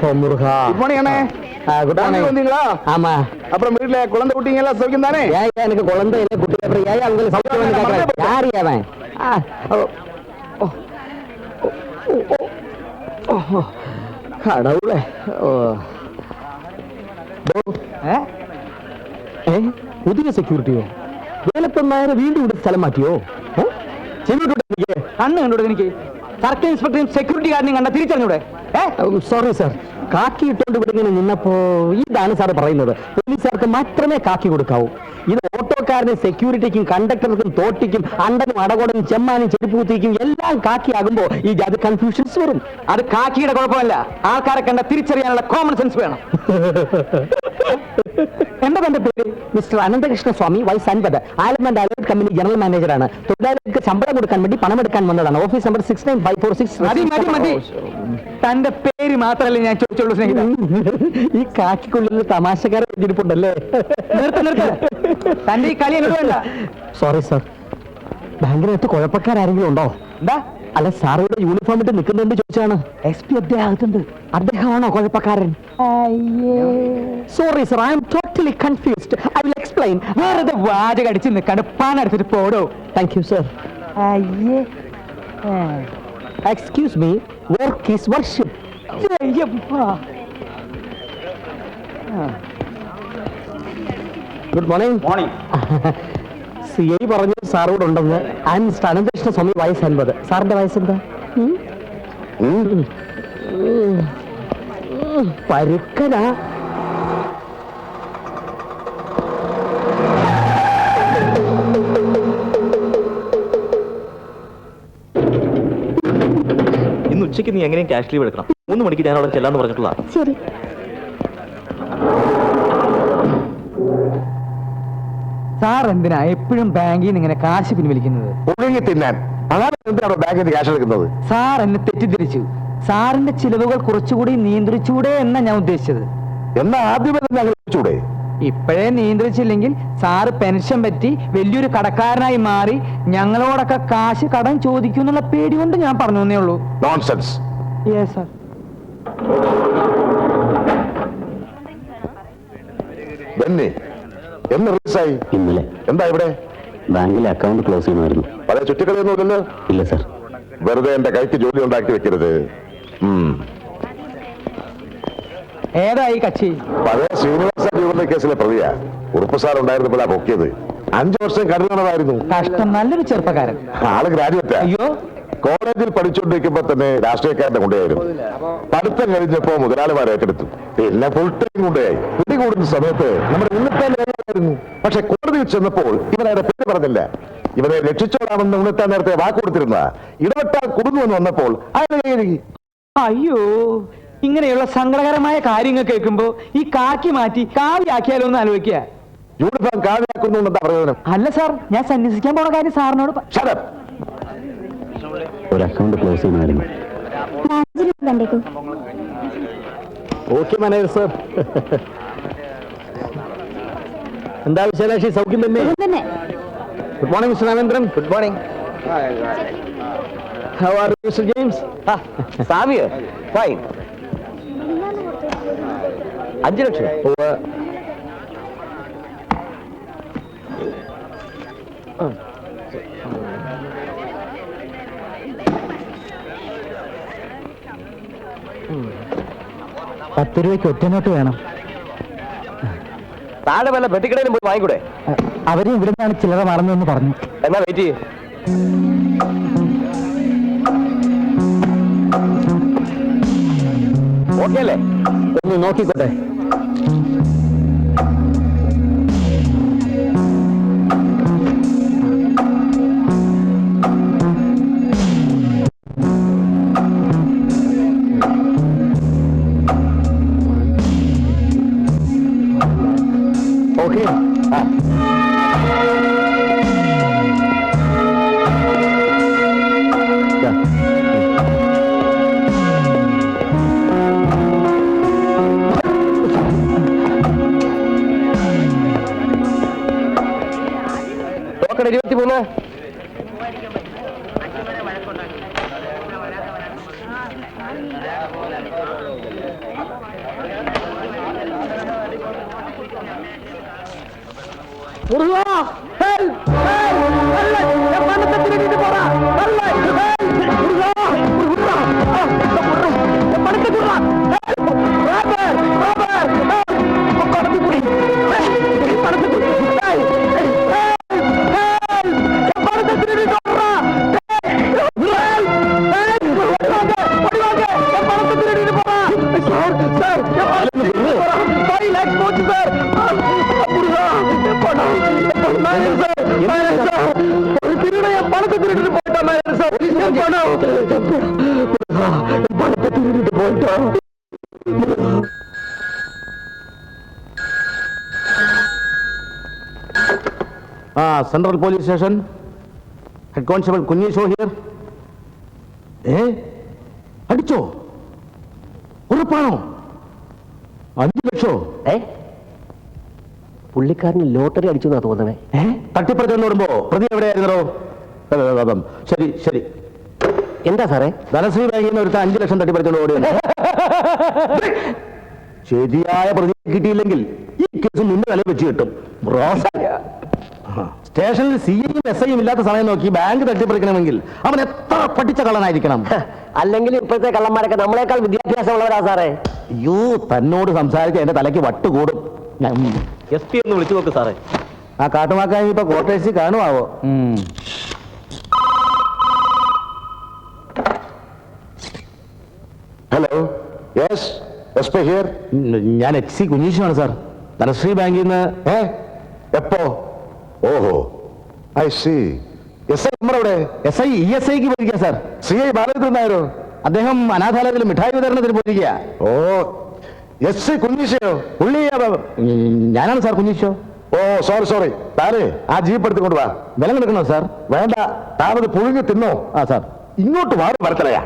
ஓ Muruga good morning அண்ணே good family morning வந்தீங்களா ஆமா அப்புறம் வீட்டுல குழந்தை குட்டிங்க எல்லாம் சௌக்கியம் தானே ஏன் ஏன் எனக்கு குழந்தை இல்லை குட்டி அப்புறம் ஏன் உங்களுக்கு சௌக்கியம் வந்து கேட்கறேன் யாரு அவன் ஆ, ஓ, ஓ, ஓ, ஓ, ஓ, கடவுளே ഓ. ഡോ, ഏ? ഏ? പുതിയ സെക്യൂരിറ്റിയോ വേലപ്പൻ നായരെ വീണ്ടും ഇവിടെ സ്ഥലം മാറ്റിയോ ഏ? ചെവിട്ടോട്ട് എനിക്ക് കണ്ണ് കണ്ടു എനിക്ക് സർക്കിൾ ഇൻസ്പെക്ടറും സെക്യൂരിറ്റി ഗാർഡിനെയും കണ്ട തിരിച്ചറിഞ്ഞൂടെ ഏ സോറി സാർ കാക്കി ഇട്ടുകൊണ്ട് ഇവിടെ ഇങ്ങനെ നിന്നപ്പോ ഇതാണ് സാർ പറയുന്നത്. പോലീസുകാർക്ക് മാത്രമേ കാക്കി കൊടുക്കാവൂ. ഇത് ഓട്ടോക്കാരന് സെക്യൂരിറ്റിക്കും കണ്ടക്ടർക്കും തോട്ടിക്കും അണ്ടനും അടകോടനും ചെമ്മാനും ചെരുപ്പൂത്തിക്കും എല്ലാം കാക്കിയാകുമ്പോ ഈ ജാതി കൺഫ്യൂഷൻസ് വരും. അത് കാക്കിയുടെ കുഴപ്പമല്ല. ആൾക്കാരെ കണ്ട തിരിച്ചറിയാനുള്ള കോമൺ സെൻസ് വേണം. എന്താ തന്റെ പേര്? മിസ്റ്റർ അനന്തകൃഷ്ണ സ്വാമി വൈസ് അൻപത് ആലമൻഡ് അലേർട്ട് കമ്പനി ജനറൽ മാനേജറാണ് തൊഴിലാളികൾക്ക് ശമ്പളം കൊടുക്കാൻ വേണ്ടി പണം എടുക്കാൻ വന്നതാണ്. Office number six nine five four six മതി മതി മതി. തന്റെ പേര് മാത്രമല്ലേ ഞാൻ ചോദിച്ചുള്ളൂ സ്നേഹിത. ഈ കാക്കിക്കുള്ളിൽ തമാശക്കാരെ നിർത്ത് നിർത്ത്. തന്റെ ഈ കളി എന്നോട് വേണ്ട. സോറി സർ ബാങ്കിനകത്ത് കുഴപ്പക്കാരെങ്കിലും ഉണ്ടോ? എന്താ? അല്ല സാർ ഇവിടെ യൂണിഫോം ഇട്ട് നിൽക്കുന്നുണ്ട് ചോദിച്ചാണ്. എസ് പി അദ്ദേഹത്തുണ്ട് അദ്ദേഹമാണോ കുഴപ്പക്കാരൻ? Sorry sir I'm totally confused I will explain വേറെ വാചക അടിച്ച് നിൽക്കാണ്ട് പാനെടുത്തിട്ട് പോടോ. Thank you sir excuse me work is worship good morning morning C I പറഞ്ഞു സാറോട് ഉണ്ടെന്ന് മിസ്റ്റർ അനന്തകൃഷ്ണ സ്വാമി വയസ്സ് അൻപത്. സാറിന്റെ വയസ്സ് എന്താ പരുക്കനാ. ഇന്ന് ഉച്ചയ്ക്ക് നീ എങ്ങനെയും ക്യാഷ് ലീവ് എടുക്കണം. മൂന്ന് മണിക്ക് ഞാൻ അവിടെ ചെല്ലാന്ന് പറഞ്ഞിട്ടുള്ള ശരി. സാർ എന്തിനാ എപ്പോഴും ബാങ്കിൽ നിന്ന് ഇങ്ങനെ കാശ് പിൻവലിക്കുന്നത്? പുഴുങ്ങി തിന്നാൻ. അതാണ് എന്തിനാണ് ബാങ്കിൽ നിന്ന് കാശ് എടുക്കുന്നത്? സാർ എന്നെ തെറ്റിദ്ധരിച്ചു. സാറിന്റെ ചിലവുകൾ കുറച്ചുകൂടി നിയന്ത്രിച്ചൂടെ എന്നാ ഞാൻ ഉദ്ദേശിച്ചത്. എന്നാ ആദ്യമേ തന്നെ അങ്ങനെ വെച്ചൂടെ ഇപ്പോഴേ നിയന്ത്രിച്ചില്ലെങ്കിൽ സാറ് പെൻഷൻ പറ്റി വലിയൊരു കടക്കാരനായി മാറി ഞങ്ങളോടൊക്കെ കാശ് കടം ചോദിക്കും എന്നുള്ള പേടി കൊണ്ട് ഞാൻ പറഞ്ഞു തന്നേ ഉള്ളൂ. നോൺസെൻസ് യെസ് സാർ ബെന്നി എന്ന് റിലീസായി ഇന്നലെ. എന്താ ഇവിടെ? ബാങ്കിലെ അക്കൗണ്ട് ക്ലോസ് ചെയ്യണമായിരുന്നു പല ചുറ്റിക്കളിയൊന്നുമില്ലല്ലോ ഇല്ല സർ വെറുതെ എന്റെ കൈക്ക് ജോലി ഉണ്ടാക്കി വെക്കരുത്. ഏതായി കക്ഷി? പഴയ ശ്രീനിവാസ ജീവന്റെ കേസിലെ പ്രതിയാ. ഉറുപ്പ് സാർ ഉണ്ടായിരുന്നപ്പോഴാ പൊക്കിയത്. അഞ്ചു വർഷം കടന്നതായിരുന്നു കഷ്ടം. നല്ലൊരു ചെറുപ്പക്കാരൻ. ആൾ ഗ്രാജുവേറ്റ്. അയ്യോ. കോളേജിൽ പഠിച്ചുകൊണ്ടിരിക്കുമ്പോ തന്നെ രാഷ്ട്രീയക്കാരന്റെ കൊണ്ടുപോയായിരുന്നു പഠിത്തം കഴിഞ്ഞപ്പോ മുതലാളിമാർ ഏറ്റെടുത്തു. പിന്നെ ഫുൾ ടൈം കൊണ്ടുപോയി പിടികൂടുന്ന സമയത്ത് നമ്മുടെ ഉണ്ണിത്താൻ നേതാവായിരുന്നു പക്ഷെ കോടതിയിൽ ചെന്നപ്പോൾ ഇവനയുടെ പേര് പറഞ്ഞില്ല. ഇവരെ രക്ഷിച്ചോളാമെന്ന് ഉണ്ണിത്താൻ നേരത്തെ വാക്ക് കൊടുത്തിരുന്ന ഇടപെട്ടാൽ കുടുങ്ങുമെന്ന് വന്നപ്പോൾ അയാൾ അയ്യോ ഇങ്ങനെയുള്ള സങ്കടകരമായ കാര്യങ്ങൾ കേൾക്കുമ്പോ ഈ കാക്കി മാറ്റി കാവിയാക്കിയാലോ എന്ന് ആലോചിക്കുക യൂണിഫോം കാവ്യാക്കുന്നു എന്താ പ്രയോജനം അല്ല സാർ ഞാൻ സന്യസിക്കാൻ പോണ കാര്യം സാറിനോട് പ- Shut up. ഒരു അക്കൗണ്ട് ക്ലോസ് ചെയ്യണമായിരുന്നു മാനേജർ ഓക്കെ മാനേജർ സർ. എന്താ വിശാലാക്ഷി സൗഖ്യം തന്നെ? Good morning mister Ramendran good morning how are mister James സാവിയ fine അഞ്ച് ലക്ഷം. പത്ത് രൂപയ്ക്ക് ഒറ്റനോട്ട് വേണം. താഴെ വല്ല പെട്ടിക്കടയിലും പോയി വാങ്ങിക്കൂടെ? അവരും ഇവിടെ നിന്നാണ് ചില്ലറ മറന്നതെന്ന് പറഞ്ഞു. എന്നാ വെയിറ്റ് ചെയ്യേ. ഓക്കെ അല്ലേ? ഒന്ന് നോക്കിക്കോട്ടെ. Muruga central police station head constable Kunhi here. ഏ? അടിച്ചോ? ഉറപ്പാണോ? അഞ്ചു ലക്ഷോ? ഏ? പുള്ളിക്കാരന് ലോട്ടറി അടിച്ചു എന്നാ തോന്നണേ. ഏ? തട്ടിപ്പറിച്ചെന്ന് വരുമ്പോ പ്രതി എവിടെയായിരുന്നോ ശരി ശരി. എന്താ സാറേ? ധനശ്രീ ബാങ്കിൽ നിന്ന് ഒരുത്ത അഞ്ചു ലക്ഷം തട്ടിപ്പറിച്ചോണ്ട് ഓടിയാണ് ശരിയായ പ്രതി കിട്ടിയില്ലെങ്കിൽ ഈ കേസ് നിന്റെ തലയിൽ വെച്ച് കിട്ടും. റോസ. സ്റ്റേഷനിൽ സി ഐയും എസ് ഐയും ഇല്ലാത്ത സമയം നോക്കി ബാങ്ക് തട്ടിപ്പറിക്കണമെങ്കിൽ അവൻ എത്ര പഠിച്ച കള്ളനായിരിക്കണം? അല്ലെങ്കിൽ ഇപ്പോഴത്തെ കള്ളന്മാരൊക്കെ നമ്മളെക്കാൾ വിദ്യാഭ്യാസമുള്ളവരാ സാറേ. അയ്യോ തന്നോട് സംസാരിച്ച് എന്റെ തലയ്ക്ക് വട്ട് കൂടും എസ് പി ഒന്ന് വിളിച്ചു നോക്ക് സാറേ. ആ കാട്ടുമാക്കാൻ ഇപ്പൊ കോട്ടേഴ്സിൽ കാണുമാവോ hello yes S P here ഞാൻ എച്ച് സി കുഞ്ഞീഷാണ് സാർ. ധനശ്രീ ബാങ്കിൽ നിന്ന് ഏ? എപ്പോ? ഓഹോ. ഐ സി എസ് ഐ നമ്മുടെ എസ് ഐ ഇ എസ് ഐക്ക് പോയിരിക്കുക സാർ. സി ഐ ബാലചന്ദ്രൻ നായരോ? അദ്ദേഹം അനാഥാലയത്തിൽ മിഠായി വിതരണത്തിന് പോയിരിക്കുക ഓ. എസ് സി കുഞ്ഞീശയോ? പുള്ളി ഞാനാണ് സാർ കുഞ്ഞീശോ. ഓ സോറി സോറി താനേ ആ ജീപ്പ് എടുത്തുകൊണ്ട് വാ. വില കൊടുക്കണോ സാർ? വേണ്ട. താനത് പുഴുങ്ങി തിന്നോ. ആ സാർ. ഇങ്ങോട്ട് വാറി വരത്തലയാ.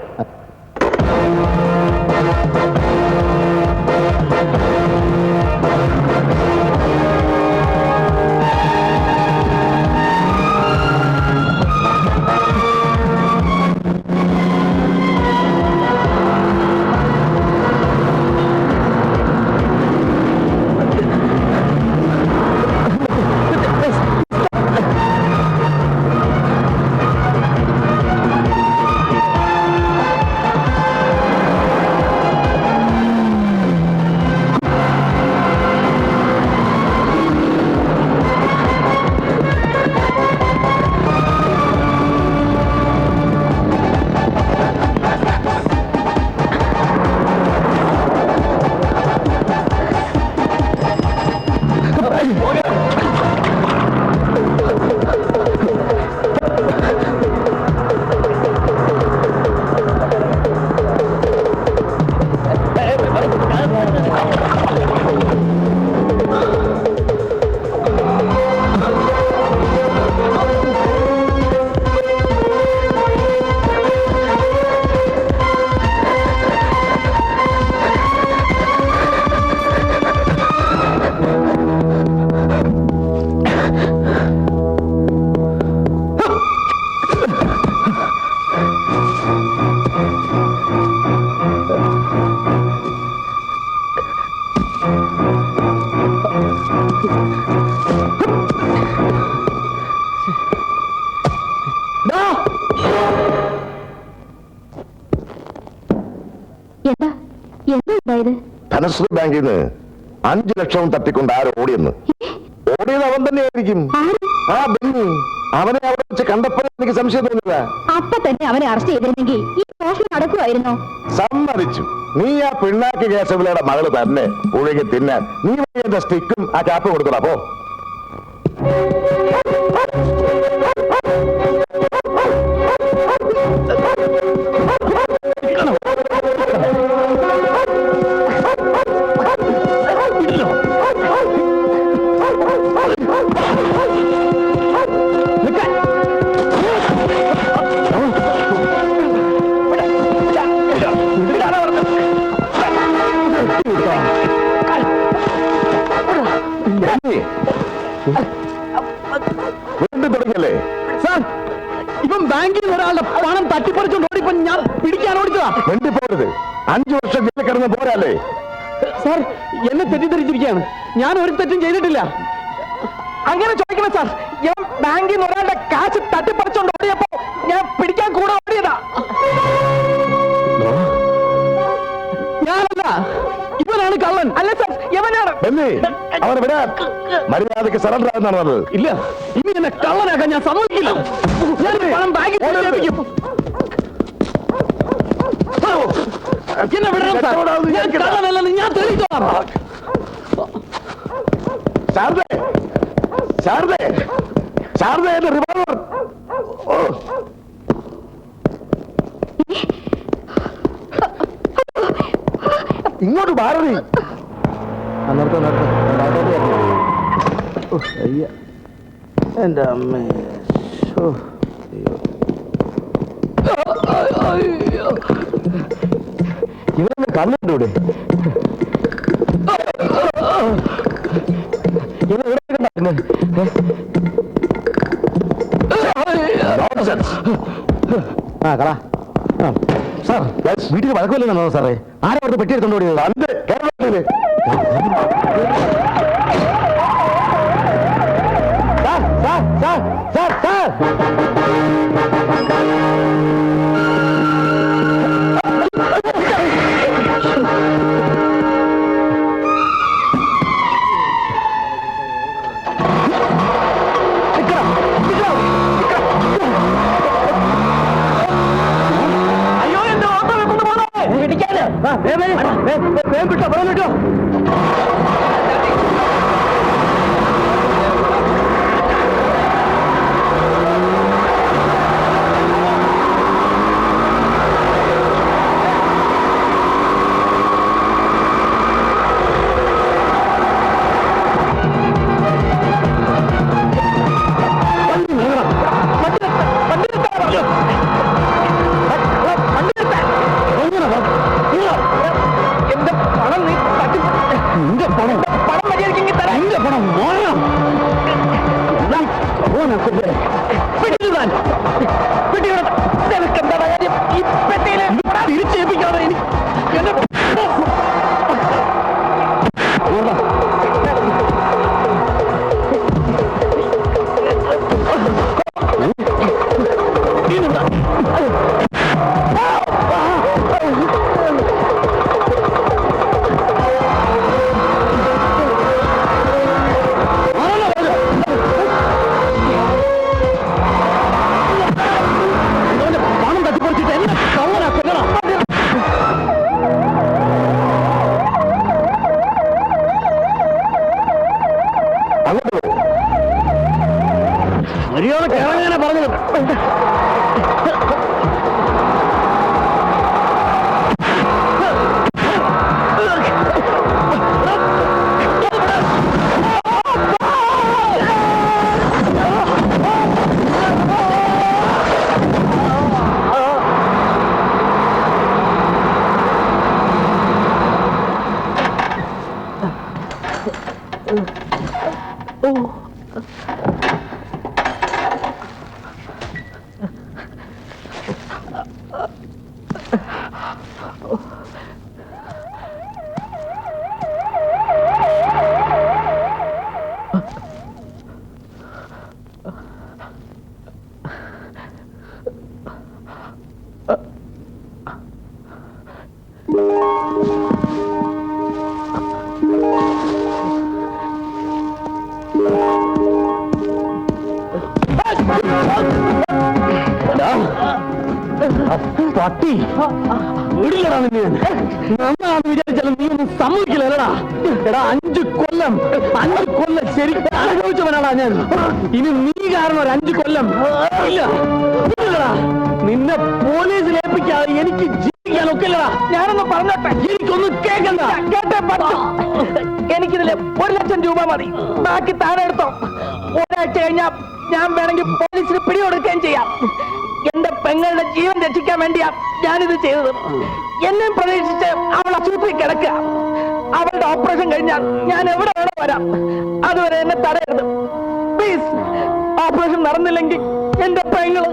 ധനശ്രീ ബാങ്കിൽ നിന്ന് അഞ്ചു ലക്ഷം തട്ടിക്കൊണ്ട് ആരോ ഓടിയെന്ന്? ഓടിയത് അവൻ തന്നെയായിരിക്കും. ആയിരിക്കും ആ ബെന്നി അവനെ അവിടെ വെച്ച് കണ്ടപ്പോഴേ എനിക്ക് സംശയം തോന്നില്ല അപ്പൊ തന്നെ അവനെ അറസ്റ്റ് ചെയ്തിരുന്നെങ്കിൽ ഈ മോഷണം നടക്കുമായിരുന്നു സമ്മതിച്ചു. നീ ആ പിണ്ണാക്കി കേശവിലയുടെ മകൾ തന്നെ പുഴകി തിന്നാൻ. നീ എന്റെ സ്റ്റിക്കും ആ ചാപ്പ് കൊടുക്കണം പോ. വീണ്ടും തുടങ്ങിയല്ലേ? സാർ ഇപ്പം ബാങ്കിൽ നിന്ന് ഒരാളുടെ പണം തട്ടിപ്പറിച്ചോണ്ട് ഓടിപ്പോ ഞാൻ പിടിക്കാൻ ഓടിച്ചതാ. വേണ്ടിപ്പോരുത് അഞ്ചു വർഷം ജയിലിൽ കിടന്ന് പോരല്ലേ? സാർ എന്നെ തെറ്റിദ്ധരിച്ചിരിക്കുകയാണ്. ഞാൻ ഒരു തെറ്റും ചെയ്തിട്ടില്ല. അങ്ങനെ ചോദിക്കണം സാർ ഞാൻ ബാങ്കിൽ നിന്ന് ഒരാളുടെ കാശ് തട്ടിപ്പറിച്ചോണ്ട് ഓടിയപ്പോ ഞാൻ പിടിക്കാൻ കൂടെ ഓടിയതാ. ഞാനല്ല ഇവനാണ് കള്ളൻ. അല്ല സാർ ബെന്നി അവനെ വിടാൻ. മര്യാദയ്ക്ക് സറണ്ടർ ആകുന്നതാണ് പറഞ്ഞത്. ഇല്ല. ഇനി എന്നെ കള്ളനാക്കാൻ ഞാൻ സമ്മതിക്കില്ല. ഞാൻ ഈ പണം ബാങ്കിൽ പോയി എന്നെ വിടണം സാർ. ഞാൻ കള്ളനല്ലെന്ന് ഞാൻ തെളിയിച്ചോളാം. ശാരദേ ശാരദേ ശാരദ എന്റെ റിവോൾവർ ഓ ഇങ്ങോട്ട് ഭാരതി എന്റെ അമ്മേ. ഇവനെ കണ്ടിട്ടൂടെ ഇവൻ ഇവിടെ? കണ്ടായിരുന്നു ആ കളാ. സാർ വീട്ടിൽ വഴക്കമില്ലെന്നാണോ സാറേ? ആരാ അവിടുത്തെ പെട്ടി എടുത്തോണ്ട് ഓടിയത് തന്റെ കേരളത്തിൽ sir sir sir sir Anasını അഞ്ചു കൊല്ലം ശരിക്കും അനുഭവിച്ചവനാടാ ഞാൻ. ഇനി നീ കാരണം ഒരു അഞ്ചു കൊല്ലം ഇല്ല നിന്നെ പോലീസിൽ ഏൽപ്പിക്കാതെ എനിക്ക് ജീവിക്കാൻ ഒക്കില്ലടാ ഞാനൊന്ന് പറഞ്ഞോട്ടെ? എനിക്കൊന്നും കേൾക്കണ്ട കേട്ടേ പറ്റും എനിക്കിതിൽ ഒരു ലക്ഷം രൂപ മതി. ബാക്കി താഴെ എടുത്തോ. ഒരാഴ്ച കഴിഞ്ഞാൽ ഞാൻ വേണമെങ്കിൽ പോലീസിന് പിടികൊടുക്കുകയും ചെയ്യാം. എന്റെ പെങ്ങളുടെ ജീവൻ രക്ഷിക്കാൻ വേണ്ടിയാ ഞാനിത് ചെയ്തത്. എന്നെ പ്രതീക്ഷിച്ച് അവൾ ആശുപത്രി കിടക്കുക. അവളുടെ ഓപ്പറേഷൻ കഴിഞ്ഞാൽ ഞാൻ എവിടെ വേണം വരാം. അതുവരെ എന്നെ തടയരുത്. പ്ലീസ് ഓപ്പറേഷൻ നടന്നില്ലെങ്കിൽ എന്റെ പെങ്ങൾ